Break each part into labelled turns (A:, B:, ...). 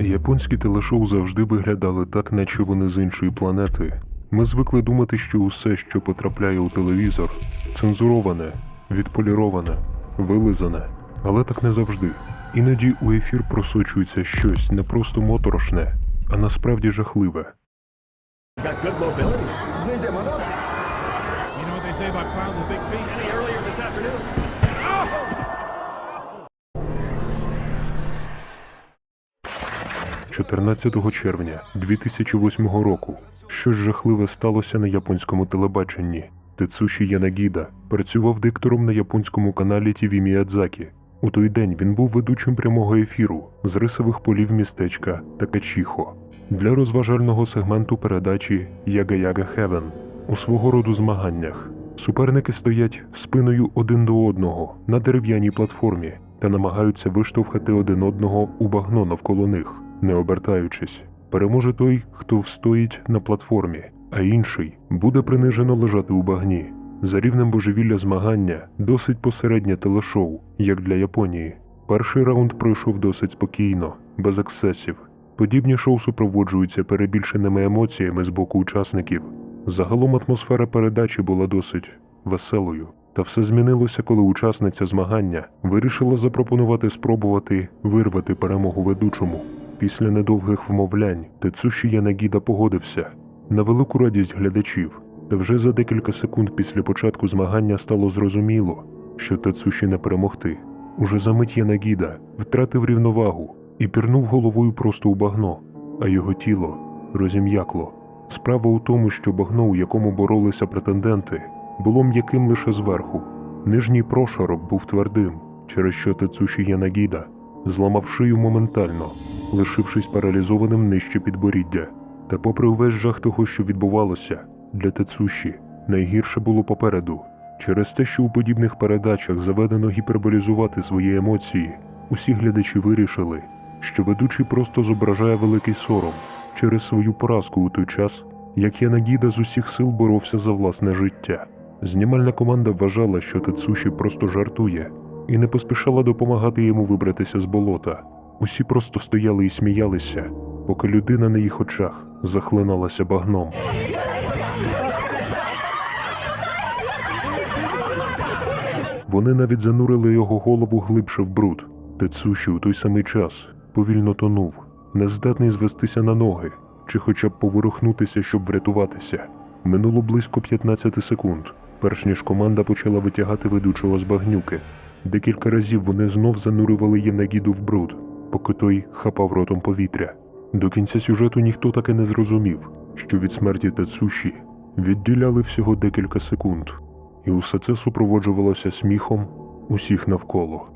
A: Японські телешоу завжди виглядали так, наче вони з іншої планети. Ми звикли думати, що усе, що потрапляє у телевізор, цензуроване, відполіроване, вилизане, але так не завжди. Іноді у ефір просочується щось не просто моторошне, а насправді жахливе.
B: Got.
C: You know
A: 14 червня 2008 року щось жахливе сталося на японському телебаченні. Тецуші Янагіда працював диктором на японському каналі ТВ Міядзакі. У той день він був ведучим прямого ефіру з рисових полів містечка Такачіхо для розважального сегменту передачі Яга Яга Хевен у свого роду змаганнях. Суперники стоять спиною один до одного на дерев'яній платформі та намагаються виштовхати один одного у багно навколо них, не обертаючись. Переможе той, хто встоїть на платформі, а інший буде принижено лежати у багні. За рівнем божевілля змагання досить посереднє телешоу, як для Японії. Перший раунд пройшов досить спокійно, без ексцесів. Подібні шоу супроводжуються перебільшеними емоціями з боку учасників. Загалом атмосфера передачі була досить веселою. Та все змінилося, коли учасниця змагання вирішила запропонувати спробувати вирвати перемогу ведучому. Після недовгих вмовлянь Тецуші Янагіда погодився на велику радість глядачів. Та вже за декілька секунд після початку змагання стало зрозуміло, що Тецуші не перемогти. Уже за мить Янагіда втратив рівновагу і пірнув головою просто у багно, а його тіло розім'якло. Справа у тому, що багно, у якому боролися претенденти, було м'яким лише зверху. Нижній прошарок був твердим, через що Тецуші Янагіда зламав шию моментально, лишившись паралізованим нижче підборіддя. Та попри увесь жах того, що відбувалося, для Тецуші найгірше було попереду. Через те, що у подібних передачах заведено гіперболізувати свої емоції, усі глядачі вирішили, що ведучий просто зображає великий сором через свою поразку у той час, як Янагіда з усіх сил боровся за власне життя. Знімальна команда вважала, що Тецуші просто жартує, і не поспішала допомагати йому вибратися з болота. Усі просто стояли і сміялися, поки людина на їх очах захлиналася багном. Вони навіть занурили його голову глибше в бруд. Тецуші у той самий час повільно тонув, не здатний звестися на ноги чи хоча б поворухнутися, щоб врятуватися. Минуло близько 15 секунд, перш ніж команда почала витягати ведучого з багнюки. Декілька разів вони знов занурювали Єнагіду в бруд, поки той хапав ротом повітря. До кінця сюжету ніхто так і не зрозумів, що від смерті Тецуші відділяли всього декілька секунд, і усе це супроводжувалося сміхом усіх навколо.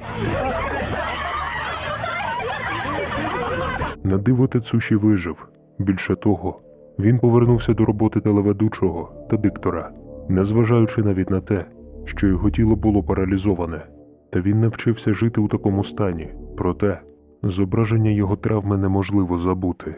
A: На диво Тецуші вижив. Більше того, він повернувся до роботи телеведучого та диктора, незважаючи навіть на те, що його тіло було паралізоване, та він навчився жити у такому стані. Проте зображення його травми неможливо забути.